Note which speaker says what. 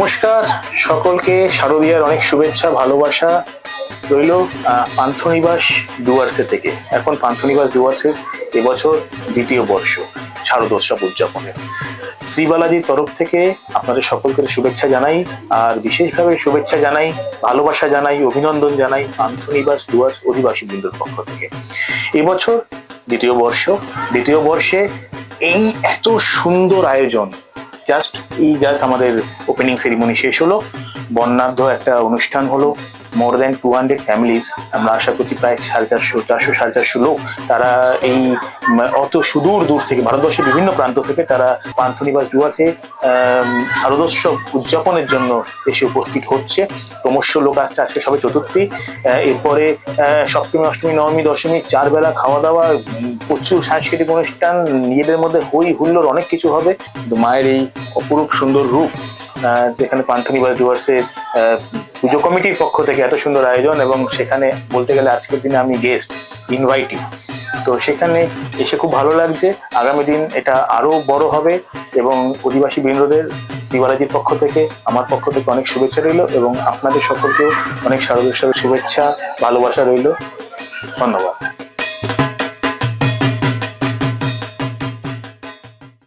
Speaker 1: নমস্কার। সকলকে শারদীয়ার অনেক শুভেচ্ছা, ভালোবাসা রইল পান্থনিবাস ডুয়ার্সে থেকে। এখন পান্থনিবাস ডুয়ার্সের এবছর দ্বিতীয় বর্ষ শারদোৎসব উদযাপনের। শ্রীবালাজির তরফ থেকে আপনাদের সকলকে শুভেচ্ছা জানাই, আর বিশেষভাবে শুভেচ্ছা জানাই, ভালোবাসা জানাই, অভিনন্দন জানাই পান্থনিবাস ডুয়ার্স অধিবাসী বৃন্দর পক্ষ থেকে। এবছর দ্বিতীয় বর্ষ। দ্বিতীয় বর্ষে এই এত সুন্দর আয়োজন জাস্ট এই জাস্ট আমাদের ওপেনিং সেরিমনি শেষ হলো। বর্ণাঢ্য একটা অনুষ্ঠান হলো। More than two hundred families আমরা আশা করছি প্রায় সাড়ে চারশো চারশো, সাড়ে চারশো লোক তারা এই অত সুদূর দূর থেকে, ভারতবর্ষের বিভিন্ন প্রান্ত থেকে তারা পান্থনিবাস ডুয়ার্সে শারদোৎসব উদযাপনের জন্য এসে উপস্থিত হচ্ছে। ক্রমশ লোক আসছে আজকে সবে চতুর্থী। এরপরে সপ্তমী, অষ্টমী, নবমী, দশমী চার বেলা খাওয়া দাওয়া প্রচুর সাংস্কৃতিক অনুষ্ঠান, নিজেদের মধ্যে হই হুল্লোর অনেক কিছু হবে। মায়ের এই অপরূপ সুন্দর রূপ যেখানে পান্থনিবাস ডুয়ার্সের পুজো কমিটির পক্ষ থেকে এত সুন্দর আয়োজন এবং সেখানে বলতে গেলে আজকের দিনে আমি গেস্ট ইনভাইটি তো সেখানে এসে খুব ভালো লাগছে। আগামী দিন এটা আরও বড় হবে এবং অধিবাসী বৃন্দদের শ্রীবালাজির পক্ষ থেকে, আমার পক্ষ থেকে অনেক শুভেচ্ছা রইল এবং আপনাদের সকলকেও অনেক শারদোৎসবের শুভেচ্ছা, ভালোবাসা রইল। ধন্যবাদ।